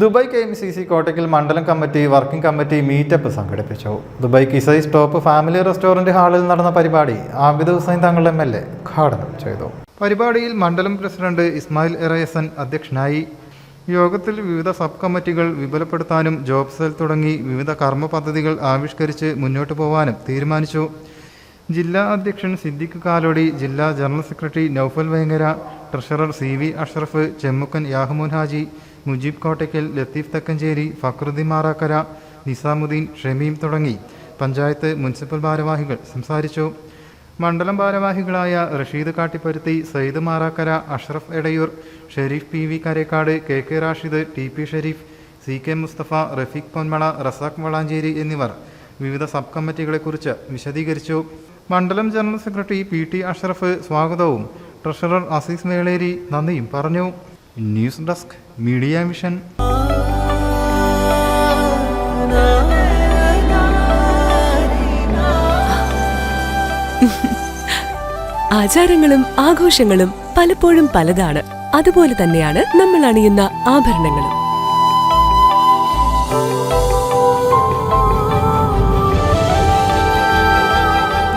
Dubai K M C C Kottakkal മണ്ഡലം committee working committee meetup സംഘടിപ്പിച്ചു. Dubai Qusais stop family restaurant ഹാളിൽ നടന്ന പരിപാടി ആബിദ് ഹുസൈൻ തങ്ങളുടെ എം എൽ എ ഉദ്ഘാടനം ചെയ്തു. പരിപാടിയിൽ മണ്ഡലം പ്രസിഡന്റ് ഇസ്മായിൽ എറയസൻ അധ്യക്ഷനായി. യോഗത്തിൽ വിവിധ സബ് കമ്മിറ്റികൾ വിപുലപ്പെടുത്താനും ജോബ് സെൽ തുടങ്ങി വിവിധ കർമ്മ പദ്ധതികൾ ആവിഷ്കരിച്ച് മുന്നോട്ടു പോകാനും തീരുമാനിച്ചു. ജില്ലാ അധ്യക്ഷൻ സിദ്ദിഖ് കാലോടി ജില്ലാ general secretary Noufal Vengara treasurer C V Ashraf Chemmukkan Yahmoon Haji Mujeeb Kottakkal Latheef Thakkancheri Fakruddin Marakkara Nizamuddin Shameem തുടങ്ങി. പഞ്ചായത്ത് മുനിസിപ്പൽ ഭാരവാഹികൾ സംസാരിച്ചു. മണ്ഡലം ഭാരവാഹികളായ Rasheed Kattipparuthi Sayyid Marakkara Ashraf Edayur Shereef P V Karekkad K K Rashid T P Shereef C K Musthafa Rafeeq Ponmala Razak Valanchery എന്നിവർ വിവിധ sub കമ്മിറ്റികളെക്കുറിച്ച് വിശദീകരിച്ചു. മണ്ഡലം general secretary P T Ashraf സ്വാഗതവും ട്രഷറർ അസീസ് മേളേരി നന്ദിയും പറഞ്ഞു. News desk media mission. ആചാരങ്ങളും ആഘോഷങ്ങളും പലപ്പോഴും പലതാണ്. അതുപോലെ തന്നെയാണ് നമ്മൾ അണിയുന്ന ആഭരണങ്ങളും.